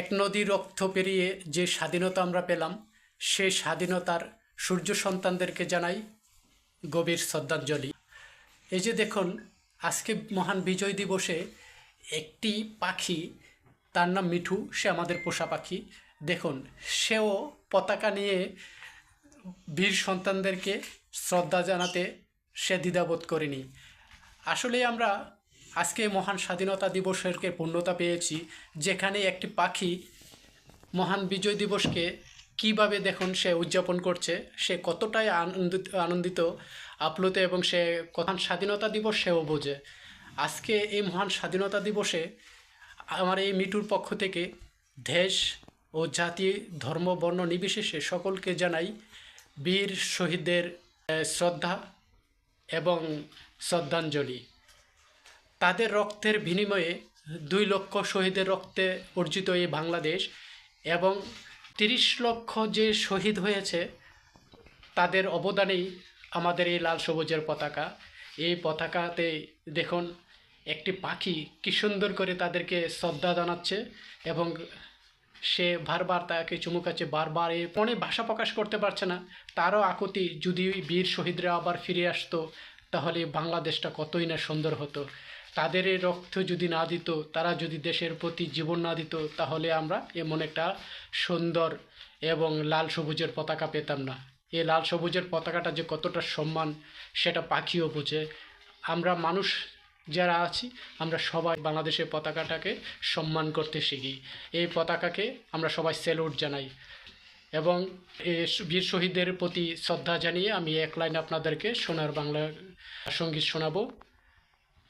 এক নদী রক্ত পেরিয়ে যে স্বাধীনতা আমরা পেলাম, সে স্বাধীনতার সূর্য সন্তানদেরকে জানাই গভীর শ্রদ্ধাঞ্জলি। এই যে দেখুন, আজকে মহান বিজয় দিবসে একটি পাখি, তার নাম মিঠু, সে আমাদের পোষা পাখি। দেখুন, সেও পতাকা নিয়ে বীর সন্তানদেরকে শ্রদ্ধা জানাতে সে দ্বিধাবোধ করেনি। আসলে আমরা আজকে মহান স্বাধীনতা দিবসেরকে পূর্ণতা পেয়েছি। যেখানে একটি পাখি মহান বিজয় দিবসকে কীভাবে দেখুন সে উদযাপন করছে, সে কতটাই আনন্দিত আনন্দিত, আপ্লুত এবং সে মহান স্বাধীনতা দিবস সেও বোঝে। আজকে এই মহান স্বাধীনতা দিবসে আমার এই মিটুর পক্ষ থেকে দেশ ও জাতি, ধর্ম, বর্ণ নির্বিশেষে সকলকে জানাই বীর শহীদদের শ্রদ্ধা এবং শ্রদ্ধাঞ্জলি। তাদের রক্তের বিনিময়ে দুই লক্ষ শহীদের রক্তে অর্জিত এই বাংলাদেশ এবং তিরিশ লক্ষ যে শহীদ হয়েছে, তাদের অবদানেই আমাদের এই লাল সবুজের পতাকা। এই পতাকাতে দেখুন, একটি পাখি কি সুন্দর করে তাদেরকে শ্রদ্ধা জানাচ্ছে এবং সে বারবার তাকে চুমুকাচ্ছে বারবার এই মনে ভাষা প্রকাশ করতে পারছে না। তারও আকুতি, যদি বীর শহীদরা আবার ফিরে আসতো, তাহলে বাংলাদেশটা কতই না সুন্দর হতো। তাদের এই রক্ত যদি না দিত, তারা যদি দেশের প্রতি জীবন না দিত, তাহলে আমরা এমন একটা সুন্দর এবং লাল সবুজের পতাকা পেতাম না। এই লাল সবুজের পতাকাটা যে কতটা সম্মান, সেটা পাখিও বোঝে। আমরা মানুষ যারা আছি, আমরা সবাই বাংলাদেশের পতাকাটাকে সম্মান করতে শিখি। এই পতাকাকে আমরা সবাই স্যালুট জানাই এবং বীর শহীদদের প্রতি শ্রদ্ধা জানিয়ে আমি এক লাইন আপনাদেরকে সোনার বাংলা সংগীত শোনাবো।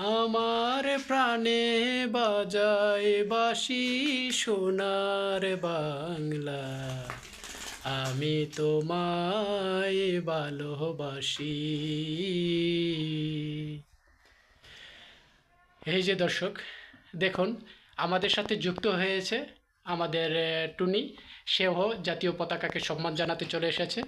আমার প্রাণে বাজায় বাসি সোনার বাংলা। আমি তোমায় ভালোবাসি। এই যে দর্শক, দেখুন, আমাদের সাথে যুক্ত হয়েছে আমাদের টুনি। সেও জাতীয় পতাকাকে সম্মান জানাতে চলে এসেছে।